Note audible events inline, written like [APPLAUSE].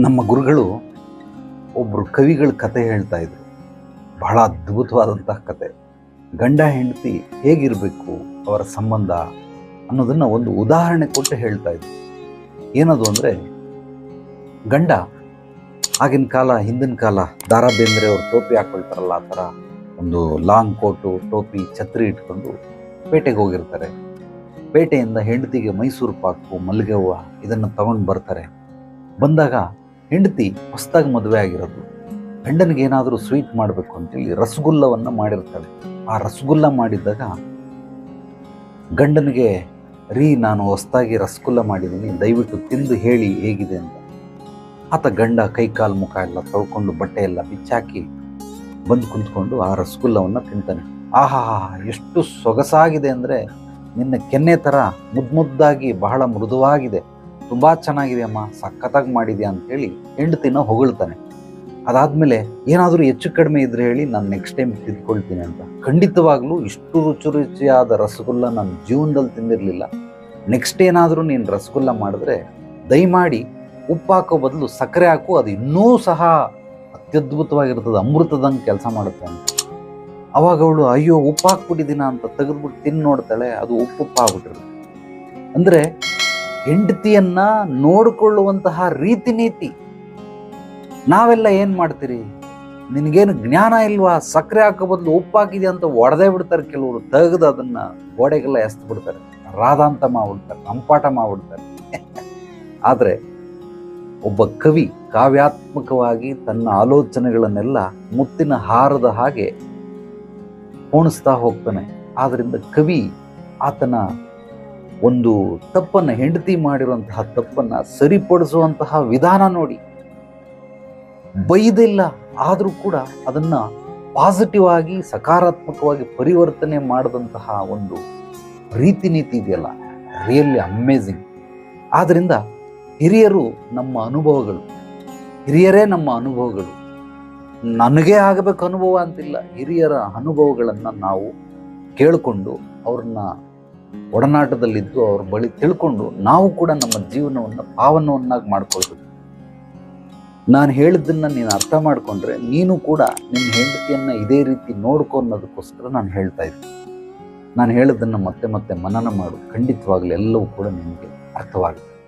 ನಮ್ಮ ಗುರುಗಳು ಒಬ್ಬರು ಕವಿಗಳ ಕತೆ ಹೇಳ್ತಾ ಇದ್ರು. ಬಹಳ ಅದ್ಭುತವಾದಂತಹ ಕತೆ. ಗಂಡ ಹೆಂಡತಿ ಹೇಗಿರಬೇಕು ಅವರ ಸಂಬಂಧ ಅನ್ನೋದನ್ನು ಒಂದು ಉದಾಹರಣೆ ಕೊಟ್ಟು ಹೇಳ್ತಾ ಇದ್ರು. ಏನದು ಅಂದರೆ, ಗಂಡ ಆಗಿನ ಕಾಲ, ಹಿಂದಿನ ಕಾಲ ದಾರಾ ಬೇಂದ್ರೆ ಅವರು ಟೋಪಿ ಹಾಕ್ಕೊಳ್ತಾರಲ್ಲ ಆ ಥರ, ಒಂದು ಲಾಂಗ್ ಕೋಟು, ಟೋಪಿ, ಛತ್ರಿ ಇಟ್ಕೊಂಡು ಪೇಟೆಗೆ ಹೋಗಿರ್ತಾರೆ. ಪೇಟೆಯಿಂದ ಹೆಂಡತಿಗೆ ಮೈಸೂರು ಪಾಕು ಮಲ್ಲಿಗೆ ಹೂವು ಇದನ್ನು ತಗೊಂಡು ಬರ್ತಾರೆ. ಬಂದಾಗ ಹೆಂಡತಿ ಹೊಸದಾಗಿ ಮದುವೆ ಆಗಿರೋದು. ಗಂಡನಿಗೆ ಏನಾದರೂ ಸ್ವೀಟ್ ಮಾಡಬೇಕು ಅಂತೇಳಿ ರಸಗುಲ್ಲವನ್ನು ಮಾಡಿರ್ತಾಳೆ. ಆ ರಸಗುಲ್ಲ ಮಾಡಿದ್ದಾಗ ಗಂಡನಿಗೆ, ರೀ ನಾನು ಹೊಸದಾಗಿ ರಸಗುಲ್ಲ ಮಾಡಿದ್ದೀನಿ, ದಯವಿಟ್ಟು ತಿಂದು ಹೇಳಿ ಹೇಗಿದೆ ಅಂತ. ಆತ ಗಂಡ ಕೈ ಕಾಲು ಮುಖ ಎಲ್ಲ ತೊಳ್ಕೊಂಡು ಬಟ್ಟೆ ಎಲ್ಲ ಬಿಚ್ಚಾಕಿ ಬಂದು ಕುಂತ್ಕೊಂಡು ಆ ರಸಗುಲ್ಲವನ್ನು ತಿಂತಾನೆ. ಆಹಾ ಎಷ್ಟು ಸೊಗಸಾಗಿದೆ ಅಂದರೆ ನಿನ್ನ ಕೆನ್ನೆ ಥರ ಮುದ್ದು ಮುದ್ದಾಗಿ ಬಹಳ ಮೃದುವಾಗಿದೆ. ತುಂಬ ಚೆನ್ನಾಗಿದೆ ಅಮ್ಮ, ಸಖತ್ತಾಗಿ ಮಾಡಿದ್ಯಾ ಅಂತೇಳಿ ಹೆಂಡತಿನ ಹೊಗಳ್ತಾನೆ. ಅದಾದ್ಮೇಲೆ ಏನಾದರೂ ಹೆಚ್ಚು ಕಡಿಮೆ ಇದ್ರೆ ಹೇಳಿ ನಾನು ನೆಕ್ಸ್ಟ್ ಟೈಮ್ ತಿದ್ಕೊಳ್ತೀನಿ ಅಂತ. ಖಂಡಿತವಾಗ್ಲೂ ಇಷ್ಟು ರುಚಿ ರುಚಿಯಾದ ರಸಗುಲ್ಲ ನನ್ನ ಜೀವನದಲ್ಲಿ ತಿಂದಿರಲಿಲ್ಲ. ನೆಕ್ಸ್ಟ್ ಏನಾದರೂ ನೀನು ರಸಗುಲ್ಲ ಮಾಡಿದ್ರೆ ದಯಮಾಡಿ ಉಪ್ಪು ಹಾಕೋ ಬದಲು ಸಕ್ಕರೆ ಹಾಕು, ಅದು ಇನ್ನೂ ಸಹ ಅತ್ಯದ್ಭುತವಾಗಿರ್ತದೆ, ಅಮೃತದಂಗೆ ಕೆಲಸ ಮಾಡುತ್ತೆ ಅಂತ. ಅವಾಗ ಅವಳು, ಅಯ್ಯೋ ಉಪ್ಪು ಹಾಕ್ಬಿಟ್ಟಿದ್ದೀನ ಅಂತ ತೆಗೆದ್ಬಿಟ್ಟು ತಿಂದು ನೋಡ್ತಾಳೆ, ಅದು ಉಪ್ಪು ಉಪ್ಪು ಆಗ್ಬಿಟ್ಟಿರುತ್ತೆ ಅಂದರೆ ಹೆಂಡತಿಯನ್ನ ನೋಡಿಕೊಳ್ಳುವಂತಹ ರೀತಿ ನೀತಿ. ನಾವೆಲ್ಲ ಏನು ಮಾಡ್ತೀರಿ? ನಿನಗೇನು ಜ್ಞಾನ ಇಲ್ವಾ? ಸಕ್ಕರೆ ಹಾಕೋ ಬದಲು ಉಪ್ಪಾಕಿದೆ ಅಂತ ಒಡೆದೇ ಬಿಡ್ತಾರೆ ಕೆಲವರು. ತೆಗೆದು ಅದನ್ನ ಗೋಡೆಗೆಲ್ಲ ಎಸ್ದು ಬಿಡ್ತಾರೆ. ರಾಧಾಂತ ಮಾಡ್ಬಿಡ್ತಾರೆ ಅಂಪಾಟ ಮಾಡ್ಬಿಡ್ತಾರೆ. [LAUGHS] ಆದರೆ ಒಬ್ಬ ಕವಿ ಕಾವ್ಯಾತ್ಮಕವಾಗಿ ತನ್ನ ಆಲೋಚನೆಗಳನ್ನೆಲ್ಲ ಮುತ್ತಿನ ಹಾರದ ಹಾಗೆ ಪೋಣಿಸ್ತಾ ಹೋಗ್ತಾನೆ. ಆದ್ದರಿಂದ ಕವಿ ಆತನ ಒಂದು ತಪ್ಪನ್ನು ಹೆಂಡತಿ ಮಾಡಿರುವಂತಹ ತಪ್ಪನ್ನು ಸರಿಪಡಿಸುವಂತಹ ವಿಧಾನ ನೋಡಿ. ಬೈದಿಲ್ಲ, ಆದರೂ ಕೂಡ ಅದನ್ನು ಪಾಸಿಟಿವ್ ಆಗಿ, ಸಕಾರಾತ್ಮಕವಾಗಿ ಪರಿವರ್ತನೆ ಮಾಡಿದಂತಹ ಒಂದು ರೀತಿ ನೀತಿ ಇದೆಯಲ್ಲ ರಿಯಲಿ ಅಮೇಝಿಂಗ್ ಆದ್ದರಿಂದ ಹಿರಿಯರು ನಮ್ಮ ಅನುಭವಗಳು, ಹಿರಿಯರೇ ನಮ್ಮ ಅನುಭವಗಳು. ನನಗೇ ಆಗಬೇಕು ಅನುಭವ ಅಂತಿಲ್ಲ, ಹಿರಿಯರ ಅನುಭವಗಳನ್ನು ನಾವು ಕೇಳಿಕೊಂಡು ಅವ್ರನ್ನ ಒಡನಾಟದಲ್ಲಿದ್ದು ಅವ್ರ ಬಳಿ ತಿಳ್ಕೊಂಡು ನಾವು ಕೂಡ ನಮ್ಮ ಜೀವನವನ್ನು ಪಾವನವನ್ನಾಗಿ ಮಾಡ್ಕೊಳ್ಬೇಕು. ನಾನು ಹೇಳಿದ್ದನ್ನ ನೀನು ಅರ್ಥ ಮಾಡಿಕೊಂಡ್ರೆ ನೀನು ಕೂಡ ನಿನ್ನ ಹೆಂಡತಿಯನ್ನ ಇದೇ ರೀತಿ ನೋಡ್ಕೊ ಅನ್ನೋದಕ್ಕೋಸ್ಕರ ನಾನು ಹೇಳ್ತಾ ಇದ್ದೀನಿ ನಾನು ಹೇಳಿದ್ದನ್ನು ಮತ್ತೆ ಮತ್ತೆ ಮನನ ಮಾಡು. ಖಂಡಿತವಾಗಲೂ ಎಲ್ಲವೂ ಕೂಡ ನಿಮಗೆ ಅರ್ಥವಾಗುತ್ತೆ.